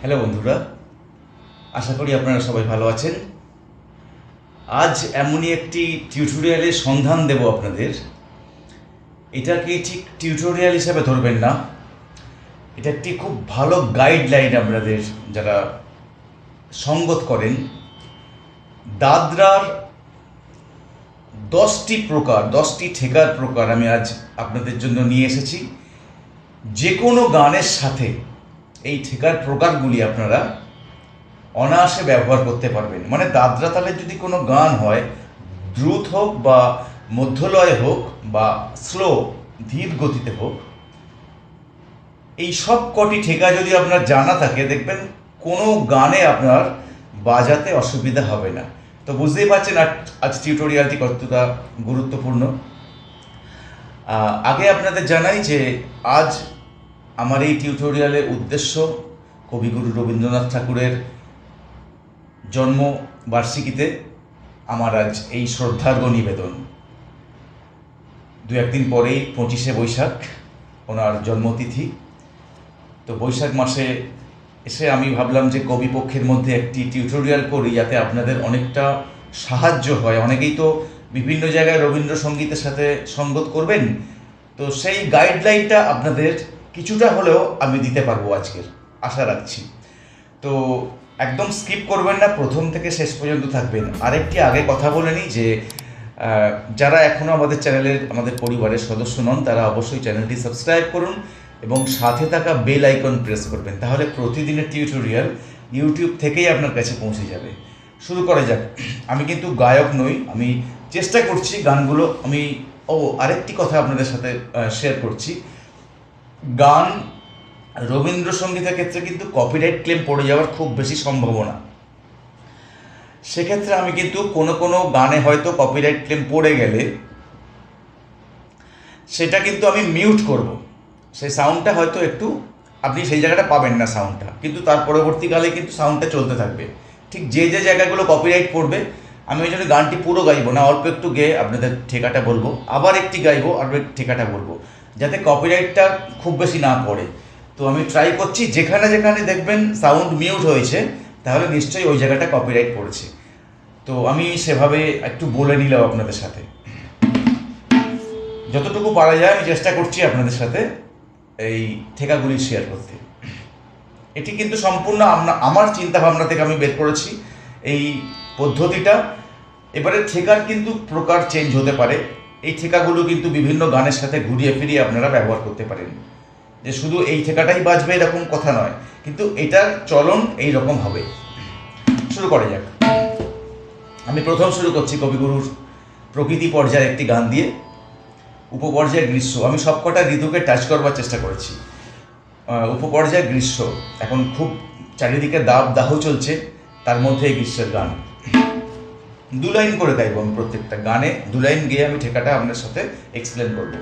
Hello বন্ধুরা, আশা করি আপনারা সবাই ভালো আছেন। আজ এমনই একটি টিউটোরিয়ালের সন্ধান দেব আপনাদের। এটাকে ঠিক টিউটোরিয়াল হিসাবে ধরবেন না। এটা একটি খুব ভালো গাইডলাইন আপনাদের যারা সঙ্গত করেন। দাদরার দশটি প্রকার, দশটি ঠেকার প্রকার আমি আজ আপনাদের জন্য নিয়ে এসেছি। যে কোনো গানের সাথে এই ঠেকার প্রকারগুলি আপনারা অনায়াসে ব্যবহার করতে পারবেন। মানে দাদরা তালের যদি কোনো গান হয়, দ্রুত হোক বা মধ্যলয় হোক বা স্লো, ধীর গতিতে হোক, এই সব কটি ঠেকা যদি আপনার জানা থাকে, দেখবেন কোনো গানে আপনার বাজাতে অসুবিধা হবে না। তো বুঝতেই পারছেন আজ টিউটোরিয়ালটি কতটা গুরুত্বপূর্ণ। আগে আপনাদের জানাই যে আজ আমার এই টিউটোরিয়ালের উদ্দেশ্য কবিগুরু রবীন্দ্রনাথ ঠাকুরের জন্মবার্ষিকীতে আমার আজ এই শ্রদ্ধার্ঘ নিবেদন। দু একদিন পরেই পঁচিশে বৈশাখ, ওনার জন্মতিথি। তো বৈশাখ মাসে এসে আমি ভাবলাম যে কবি পক্ষের মধ্যে একটি টিউটোরিয়াল করি, যাতে আপনাদের অনেকটা সাহায্য হয়। অনেকেই তো বিভিন্ন জায়গায় রবীন্দ্রসঙ্গীতের সাথে সঙ্গত করবেন। তো সেই গাইডলাইনটা আপনাদের কিছুটা হলেও আমি দিতে পারব আজকের, আশা রাখছি। তো একদম স্কিপ করবেন না, প্রথম থেকে শেষ পর্যন্ত থাকবেন। আরেকটি আগে কথা বলে নিই যে যারা এখনও আমাদের চ্যানেলের আমাদের পরিবারের সদস্য নন, তারা অবশ্যই চ্যানেলটি সাবস্ক্রাইব করুন এবং সাথে থাকা বেল আইকন প্রেস করবেন। তাহলে প্রতিদিনের টিউটোরিয়াল ইউটিউব থেকেই আপনার কাছে পৌঁছে যাবে। শুরু করা যাক। আমি কিন্তু গায়ক নই, আমি চেষ্টা করছি গানগুলো, আমি ও আরেকটি কথা আপনাদের সাথে শেয়ার করছি। গান রবীন্দ্রসঙ্গীতের ক্ষেত্রে কিন্তু কপিরাইট ক্লেম পড়ে যাওয়ার খুব বেশি সম্ভাবনা। সেক্ষেত্রে আমি কিন্তু কোনো কোনো গানে হয়তো কপিরাইট ক্লেম পড়ে গেলে সেটা কিন্তু আমি মিউট করব। সেই সাউন্ডটা হয়তো একটু আপনি সেই জায়গাটা পাবেন না সাউন্ডটা কিন্তু তার পরবর্তীকালে কিন্তু সাউন্ডটা চলতে থাকবে। ঠিক যে যে জায়গাগুলো কপিরাইট পড়বে, আমি ওই জন্য গানটি পুরো গাইবো না, অল্প একটু গেয়ে আপনাদের ঠেকাটা বলব। আবার একটি গাইবো আর একটু ঠেকাটা বলব। যাতে কপিরাইটটা খুব বেশি না পড়ে। তো আমি ট্রাই করছি, যেখানে যেখানে দেখবেন সাউন্ড মিউট হয়েছে, তাহলে নিশ্চয়ই ওই জায়গাটা কপিরাইট পড়েছে। তো আমি সেভাবে একটু বলে নিলাম আপনাদের সাথে। যতটুকু পারা যায়, আমি চেষ্টা করছি আপনাদের সাথে এই ঠেকাগুলি শেয়ার করতে। এটি কিন্তু সম্পূর্ণ আমার চিন্তা ভাবনা থেকে আমি বের করেছি এই পদ্ধতিটা। এবারে ঠেকার কিন্তু প্রকার চেঞ্জ হতে পারে। এই ঠেকাগুলো কিন্তু বিভিন্ন গানের সাথে ঘুরিয়ে ফিরিয়ে আপনারা ব্যবহার করতে পারেন। যে শুধু এই ঠেকাটাই বাজবে এরকম কথা নয় কিন্তু এটার চলন এই রকম হবে। শুরু করা যাক। আমি প্রথম শুরু করছি কবিগুরুর প্রকৃতি পর্যায়ের একটি গান দিয়ে। উপপর্যায়ে গ্রীষ্ম। আমি সবকটা ঋতুকে টাচ করবার চেষ্টা করেছি। আহ, উপপর্যায়ে গ্রীষ্ম। এখন খুব চারিদিকে দাব দাহ চলছে তার মধ্যে এই গ্রীষ্মের গান। দু লাইন করে গাইবো আমি প্রত্যেকটা গানে। দু লাইন গিয়ে আমি ঠেকাটা আপনার সাথে এক্সপ্লেন করব।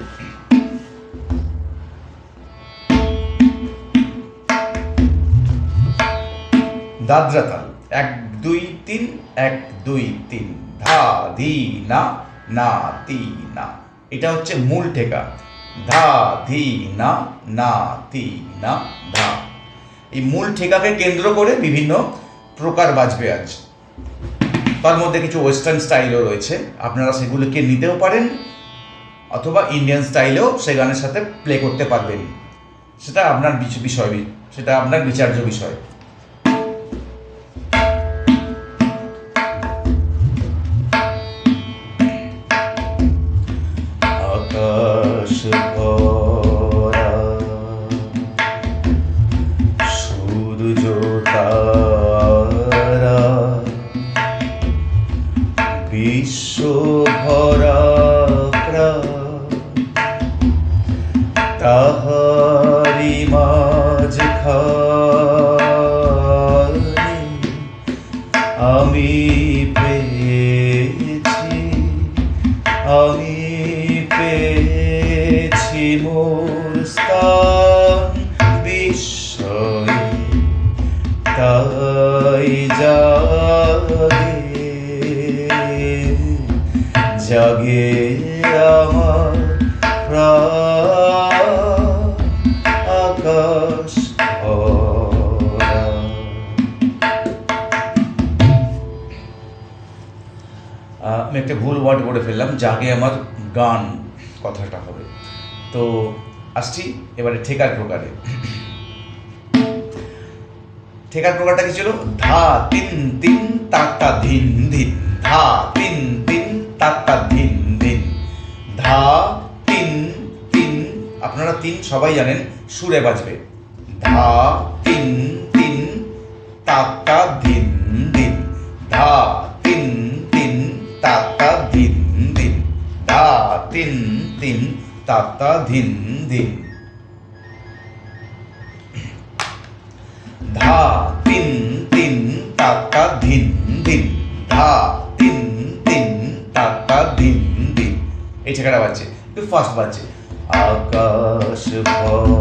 দাদরা তাল এক, দুই, তিন, এক, দুই, তিন। ধা, ধি, না না, তি, না। এটা হচ্ছে মূল ঠেকা। ধা, ধি, না না, তি, না, ধা। এই মূল ঠেকাকে কেন্দ্র করে বিভিন্ন প্রকার বাজবে আজ। তার মধ্যে কিছু ওয়েস্টার্ন স্টাইলও রয়েছে। আপনারা সেগুলোকে নিতেও পারেন, অথবা ইন্ডিয়ান স্টাইলেও সে গানের সাথে প্লে করতে পারবেন। সেটা আপনার বিষয় সেটা আপনার বিচার্য বিষয়। আমি একটা ভুল ওয়ার্ড করে ফেললাম, জাগে আমার গান কথাটা হবে। তো আসছি, এবারে ঠেকার প্রকারে। ঠেকার প্রকারটা কি ছিল? ধা, তিন তিন তাতা ধিন ধিন। ধা, তিন তিন তাতা ধিন ধিন। ধা, তিন তিন। আপনারা তিন সবাই জানেন, সুরে বাজবে। ধা তিন তাতা ধিন ধিন ধা তিন তিন তাতা ধিন ধিন ধা তিন তিন তাতা ধিন ধিন এই ঠেকাটা বাজছে। ফার্স্ট বাজছে। আকাশ ভরা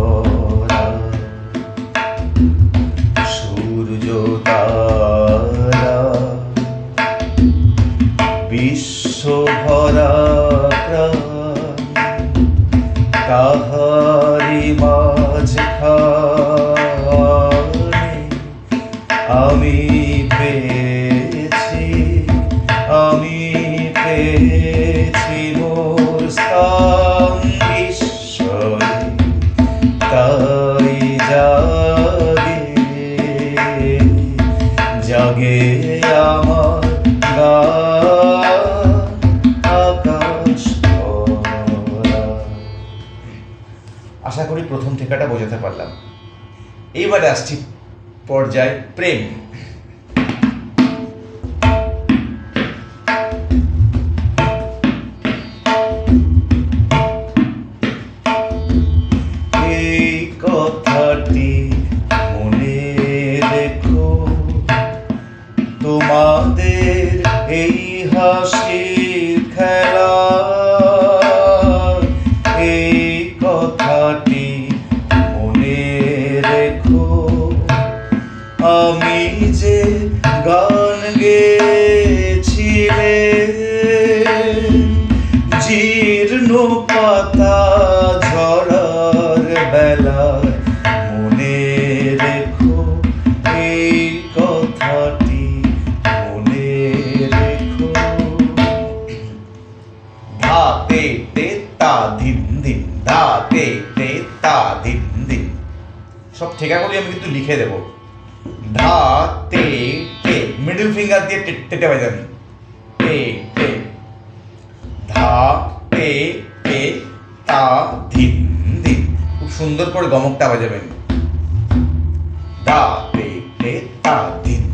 সব ঠেকাগুলি আমি কিন্তু লিখে দেবো। ধা তে মিডল ফিঙ্গার দিয়ে টেটে বাজাবি। তে তে। ধা, তে তে ধিন ধিন খুব সুন্দর করে গমকটা বাজাবেন। ধা তে তে, তা ধিন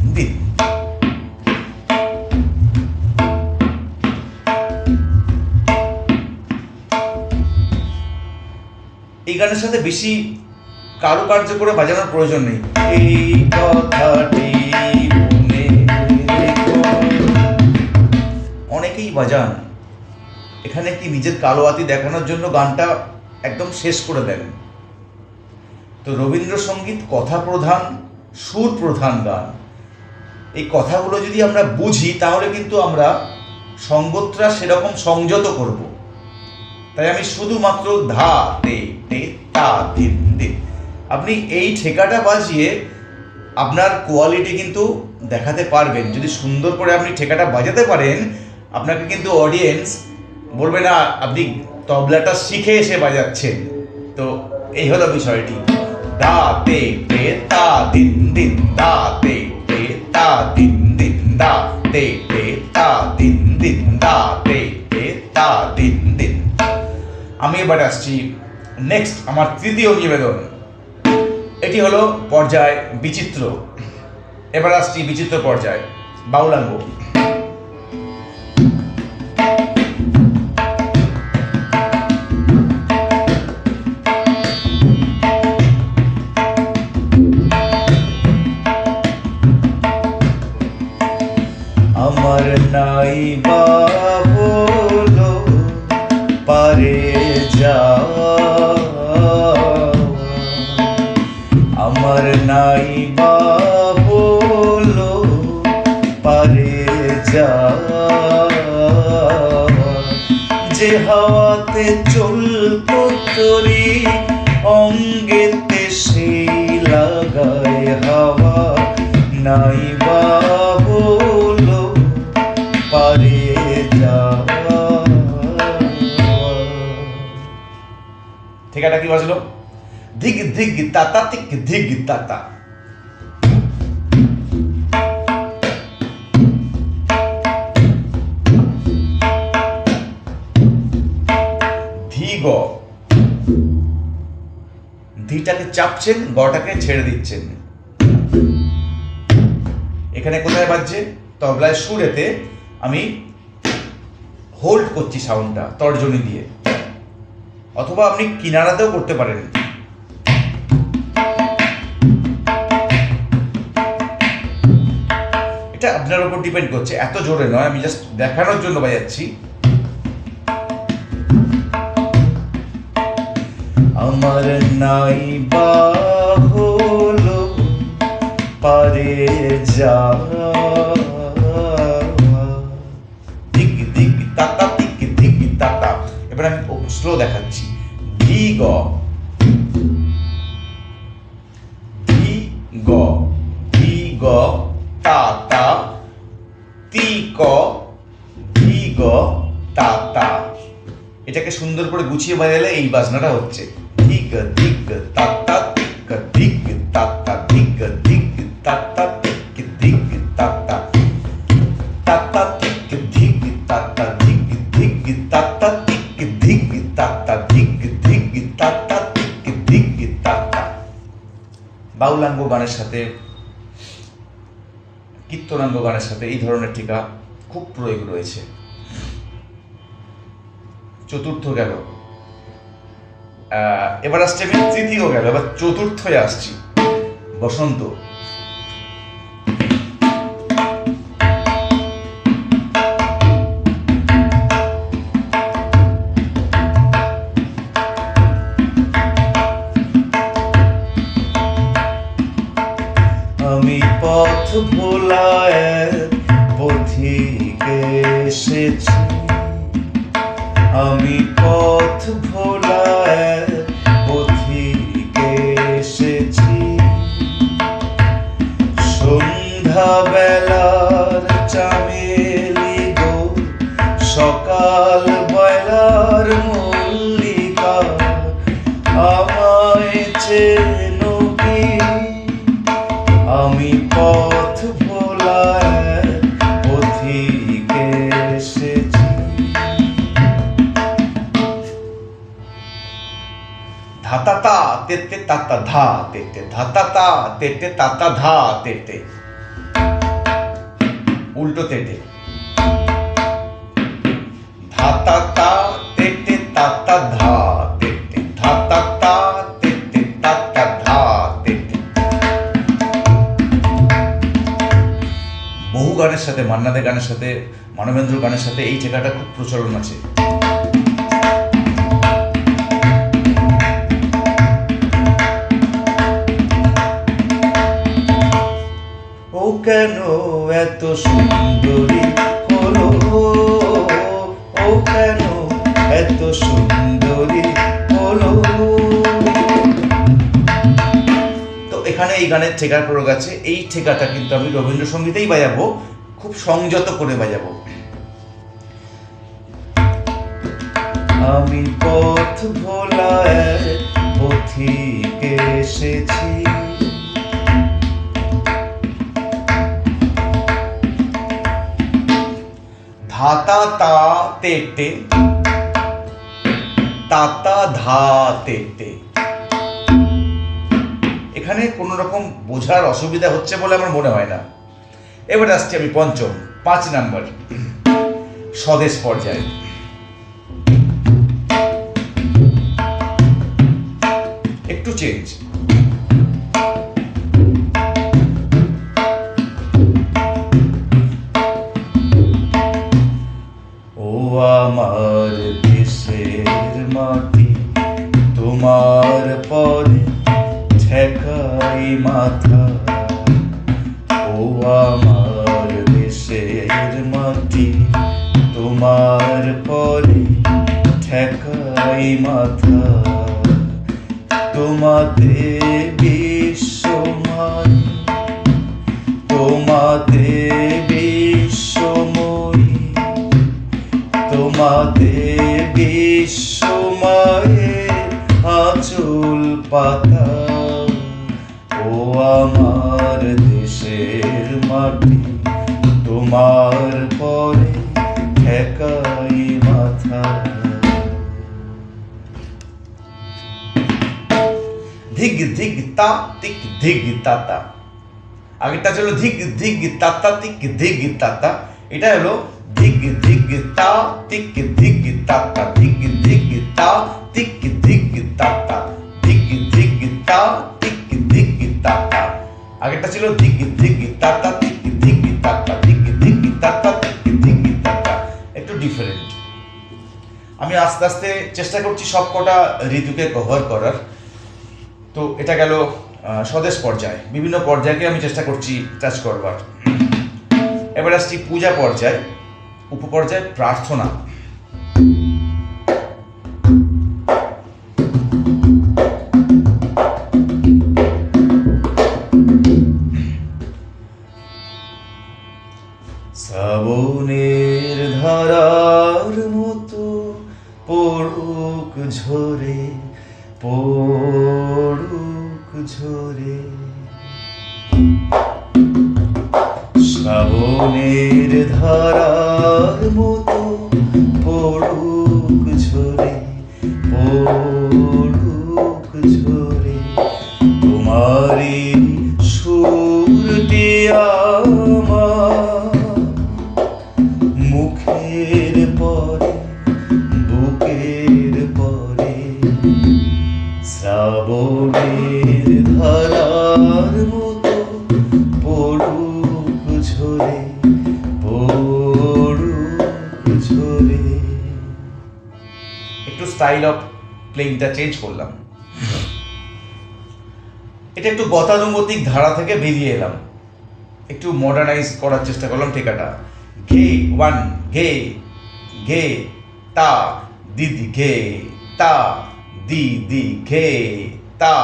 এই গানের সাথে বেশি কারুকার্য করে বাজানোর প্রয়োজন নেই। এই কথাটি অনেকেই বাজান। এখানে কি নিজের কালো হাতি দেখানোর জন্য গানটা একদম শেষ করে দেন? তো রবীন্দ্রসঙ্গীত কথা প্রধান, সুর প্রধান গান। এই কথাগুলো যদি আমরা বুঝি, তাহলে কিন্তু আমরা সঙ্গতরা সেরকম সংযত করব। তাই আমি শুধুমাত্র ধা, তে তে, তা, দিন দিন। আপনি এই ঠেকাটা বাজিয়ে আপনার কোয়ালিটি কিন্তু দেখাতে পারবেন। যদি সুন্দর করে আপনি ঠেকাটা বাজাতে পারেন, আপনাকে কিন্তু অডিয়েন্স বলবে না, আপনি তবলাটা শিখে এসে বাজাচ্ছেন। তো এই হলো বিষয়টি। দা তে তে, তা, দিন দিন। দা তে তে, তা, দিন দিন। দা তে তে, তা, দিন দিন। দা তে তে, তা, দিন দিন। আমি এবার আসছি নেক্সট আমার তৃতীয় নিবেদন। এটি হলো পর্যায় বিচিত্র। এবার আসছি বিচিত্র পর্যায়, বাউলাঙ্গ। বাজলো ধিক ধিক তাতা, তিক ধিক তাতা। ধিটাকে চাপছেন, গটাকে ছেড়ে দিচ্ছেন। এখানে কোথায় বাজছে? তবলায় সুরেতে আমি হোল্ড করছি সাউন্ডটা তর্জনী দিয়ে। অথবা আপনি কিনারাতেও করতে পারেন। এটা আপনার উপর ডিপেন্ড করছে। এত জোরে নয়, আমি জাস্ট দেখানোর জন্য বাজাচ্ছি। আমার নাই বা হলো পারে যা স্লো দেখাচ্ছি। ধি গ। ধি গ। ধি গ, তা তা। তি, ক। ধি গ, তা তা। এটাকে সুন্দর করে গুছিয়ে বাজালে এই বাজনাটা হচ্ছে। ধিক ধিক তাতা ধিক ধিক তাতা ধিক ধিক বাউলাঙ্গ গানের সাথে কীর্তনাঙ্গ গানের সাথে এই ধরনের টিকা খুব প্রয়োগ রয়েছে। চতুর্থ গেল। এবার আসছে আমি তৃতীয় গেল, এবার চতুর্থে আসছি। বসন্ত। পথ ভোলায় তেতে তাতা ধা তেতে তেতে তাতা। ধা তেতে উল্টো তেতে। ধাতাতা তেতে তাতা ধা তেতে, ধাতাতা তেতে তাতা ধা তেতে। বহু গানের সাথে, মান্নাদের গানের সাথে মানবেন্দ্র গানের সাথে এই জায়গাটা খুব প্রচলন আছে। কেন এত সুন্দরী হলো? ও কেন এত সুন্দরী হলো? তো এখানে এই গানের ঠেকার প্রয়োগ আছে। এই ঠেকাটা কিন্তু আমি রবীন্দ্রসঙ্গীতেই বাজাবো। খুব সংযত করে বাজাবো। আমি পথ ভোলায় পথিকে এসেছি। ধাতা তা তেতে, তাতা ধা তেতে। এখানে কোনো রকম বোঝার অসুবিধা হচ্ছে বলে আমার মনে হয় না। এবার আসছি আমি পঞ্চম, পাঁচ নাম্বার, স্বদেশ পর্যায়ে। একটু চেঞ্জ দেশের মাটি তোমার পরে ঠেকাই মাথা ধিগ ধিগ তা তিক ধিগ তাতা আগেরটা ছিল ধিগ ধিগ তাতা তিক ধিগ তাতা এটা হলো ধিগ ধিগ তা তিক ধিগ তাতা ধিগ ধিগ তা তিক ধিগ তাতা ধিগ ধিগ তা তিক ধিগ তাতা আগেরটা ছিল ধিগ ধিগ তাতা তিক ধিগ তাতা ধিগ ধিগ তাতা তিক ধিগ তাতা। একটু ডিফারেন্ট আমি আস্তে আস্তে চেষ্টা করছি সব কটা ঋতুকে কভার করার। তো এটা গেল স্বদেশ পর্যায়ে। বিভিন্ন পর্যায়কে আমি চেষ্টা করছি টাচ করবার। এবার আসছি পূজা পর্যায়, উপপর্যায় প্রার্থনা। স্টাইল অফ প্লেইংটা চেঞ্জ করলাম। এটা একটু গতানুগতিক ধারা থেকে বেরিয়ে এলাম। একটু মডার্নাইজ করার চেষ্টা করলাম ঠেকাটা ঘে, ওয়ান, ঘে ঘে, তা দিদি ঘে, তা, দি দি, ঘে, তা,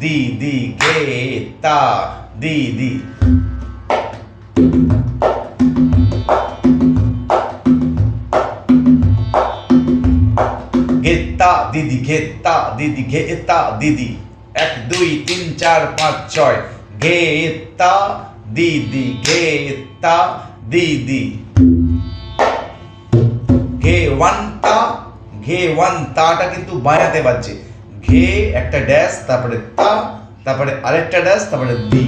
দি দি, ঘে, তা, দি দি। গেত্তা দিদি ঘেত্তা দিদি ঘেত্তা দিদি। এক, দুই, তিন, চার, পাঁচ, ছয়। ঘেত্তা দিদি ঘেত্তা দিদি। ঘে ওয়ান তা ঘে ওয়ান তাটা কিন্তু বায়াতে বাজছে ঘে একটা ড্যাশ তারপরে তা, তারপরে আরেকটা ড্যাশ তারপরে দি।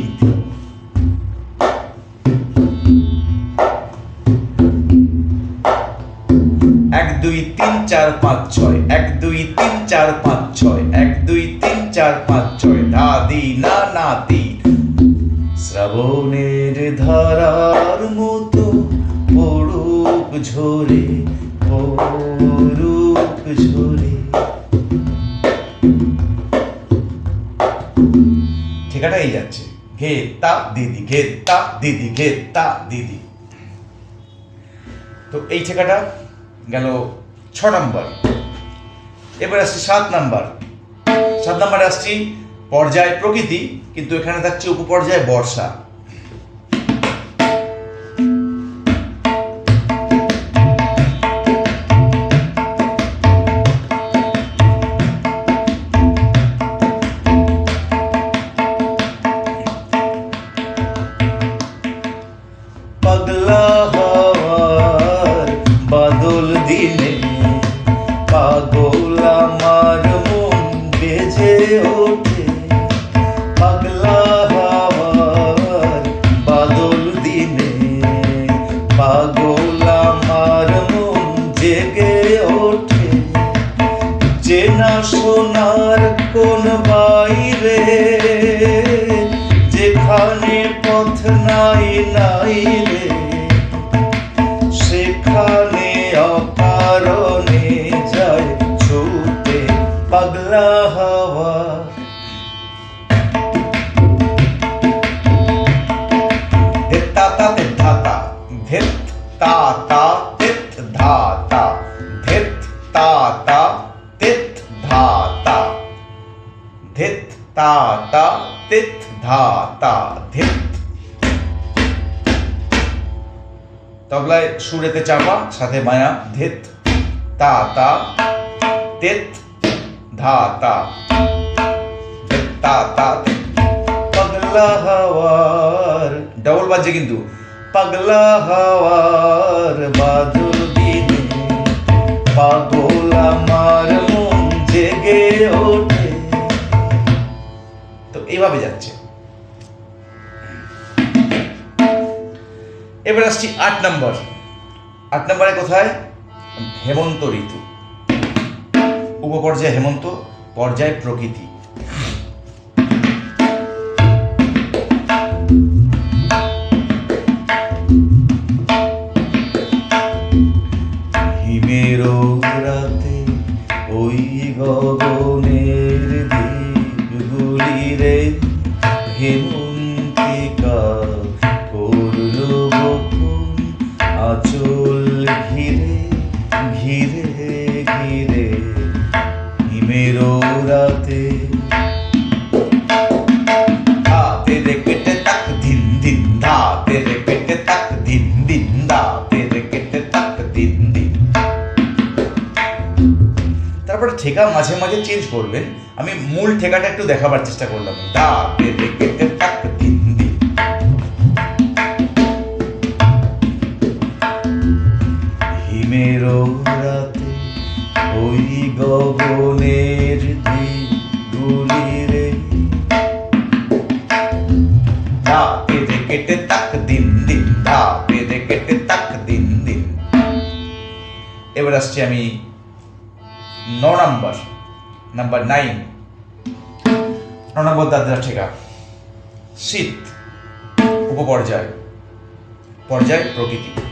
তিন চার পাঁচ ছয়, এক, দুই, তিন চার পাঁচ ছয়, এক, দুই, তিন চার পাঁচ ছয় দাদি না, নাতি। শ্রাবণের ধারার মতো পড়ুক ঝরে পড়ুক ঝরে। ঠিকাটা এই যাচ্ছে। ঘে তা দিদি ঘে তা দিদি ঘে তা দিদি। তো এই ঠেকাটা গেল ছ নম্বর। এবার আসছি সাত নাম্বার। সাত নাম্বারে আসছি পর্যায় প্রকৃতি, কিন্তু এখানে থাকছে উপপর্যায় বর্ষা। নাই নাই রে সেখানে অকারণে যায় ছুটে পাগলা হাওয়া ধেত্তা তা ধাতা ধেত তা তা তেত ধাতা ধেত তা তা তেত ধাতা ধেত তা তা তেত ধাতা তবলায় সুরেতে চাপা, সাথে মায়া, ধেত, তা তা, তেত, ধা, তা। তা তা পাগলা হাওয়ার, ডাবল বাজছে কিন্তু। পাগলা হাওয়ার বাদল দিনে পাগল আমার মন জেগে ওঠে। তো এইভাবে যাচ্ছে। এবার আসছি আট নম্বর। আট নম্বরে কোথায়? হেমন্ত ঋতু। উপপর্যায় হেমন্ত পর্যায় প্রকৃতি। ঠেকা মাঝে মাঝে চেঞ্জ করবেন। আমি মূল ঠেকাটা একটু দেখাবার চেষ্টা করলাম। রে। কেটে তাক দিন দিন পেরে কেটে তাক দিন দিন এবার আসছি আমি ন নম্বর নাম্বার নাইন। ন নম্বর দাদরা ঠিকা। শীত উপপর্যায় পর্যায় প্রকৃতি।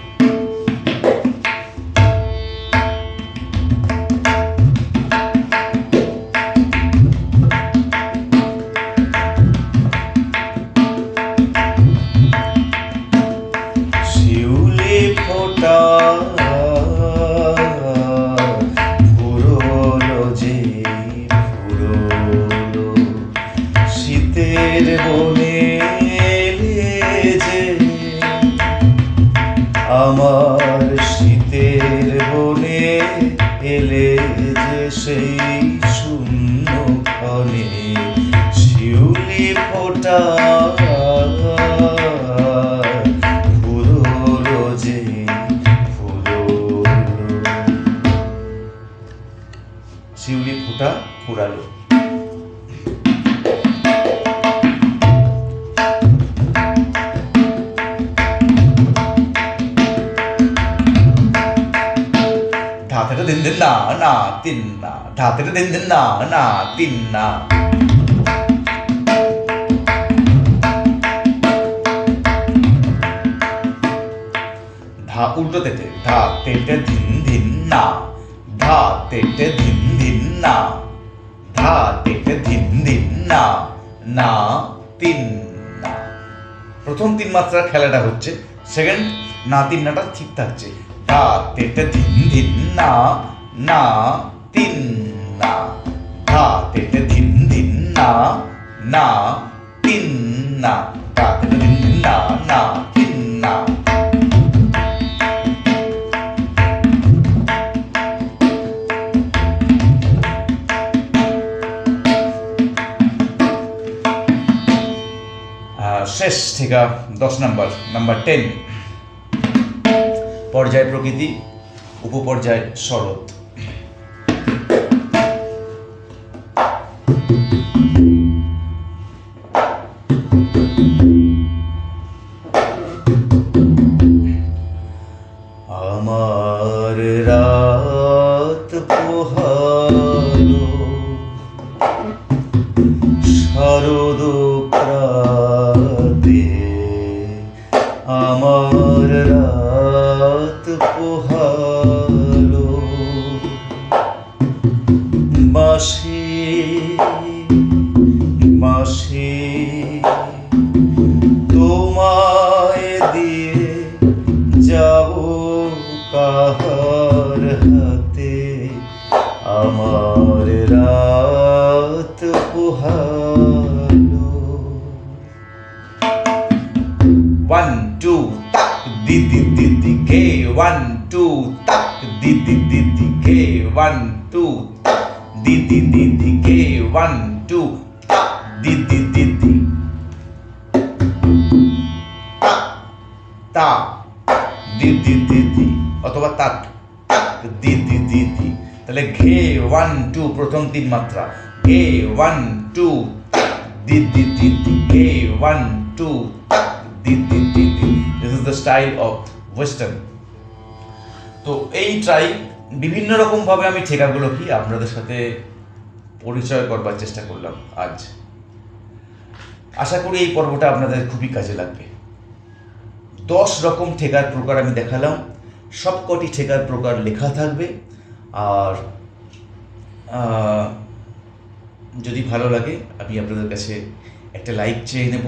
দিন দিন না না তিন না না ধা উল্টো তেটে ধা তেটে ধিন ধিন না ধা তেটে ধিন ধিন না ধা তেটে ধিন ধিন না না তিন না প্রথম তিন মাত্রার খেলাটা হচ্ছে সেকেন্ড না তিন নাটা ঠিক থাকছে ধা তেটে ধিন ধিন না না তিন না ধা তেটে ধিন ধিন না না তিন না ধা তেটে ধিন ধিন না না তিন না আহ, শেষ ঠিকা দশ নম্বর নাম্বার টেন পর্যায় প্রকৃতি উপপর্যায় শরৎ। বাসি ওয়ান টু দি দি দি দি তা দি অথবা দি দি দি দি তাহলে ঘে ওয়ান টু প্রথম তিন মাত্রা। ঘে ওয়ান টু দি দি দি দি ঘে ওয়ান টু দি দি দি দি this is the style of western তো এই ট্রাই বিভিন্ন রকমভাবে আমি ঠেকাগুলো কি আপনাদের সাথে পরিচয় করবার চেষ্টা করলাম আজ। আশা করি এই পর্বটা আপনাদের খুবই কাজে লাগবে। দশ রকম ঠেকার প্রকার আমি দেখালাম, সবকটি ঠেকার প্রকার লেখা থাকবে, আর যদি ভালো লাগে, আমি আপনাদের কাছে একটা লাইক চেয়ে নেব,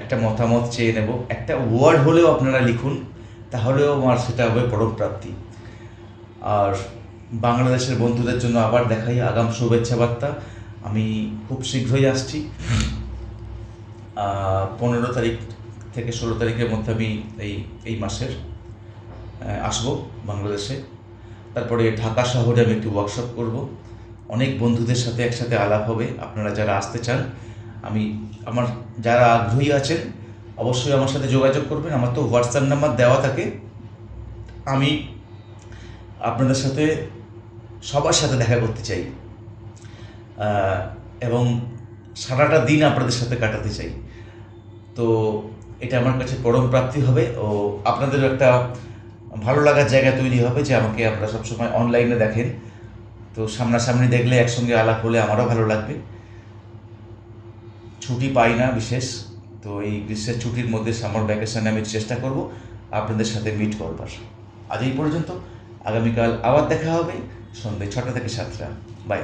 একটা মতামত চেয়ে নেব, একটা ওয়ার্ড হলেও আপনারা লিখুন, তাহলেও আমার সেটা হবে পরম প্রাপ্তি। আর বাংলাদেশের বন্ধুদের জন্য আবার দেখাই আগাম শুভেচ্ছা বার্তা। আমি খুব শীঘ্রই আসছি। পনেরো তারিখ থেকে ষোলো তারিখের মধ্যে আমি এই এই মাসের আসব বাংলাদেশে। তারপরে ঢাকা শহরে আমি একটি ওয়ার্কশপ করব। অনেক বন্ধুদের সাথে একসাথে আলাপ হবে। আপনারা যারা আসতে চান, আমি, আমার যারা আগ্রহী আছেন, অবশ্যই আমার সাথে যোগাযোগ করবেন। আমার তো হোয়াটসঅ্যাপ নাম্বার দেওয়া থাকে। আমি আপনাদের সাথে সবার সাথে দেখা করতে চাই। এবং সারাটা দিন আপনাদের সাথে কাটাতে চাই। তো এটা আমার কাছে পরম প্রাপ্তি হবে ও আপনাদেরও একটা ভালো লাগার জায়গা তৈরি হবে যে আমাকে আপনারা সবসময় অনলাইনে দেখেন। তো সামনাসামনি দেখলে একসঙ্গে আলাপ হলে আমারও ভালো লাগবে। ছুটি পাই না বিশেষ, তো এই গ্রীষ্মের ছুটির মধ্যে সামার ভ্যাকেশনে আমি চেষ্টা করব আপনাদের সাথে মিট করবার। আজ এই পর্যন্ত, আগামীকাল আবার দেখা হবে। সন্ধ্যে ছটা থেকে সাতটা বাই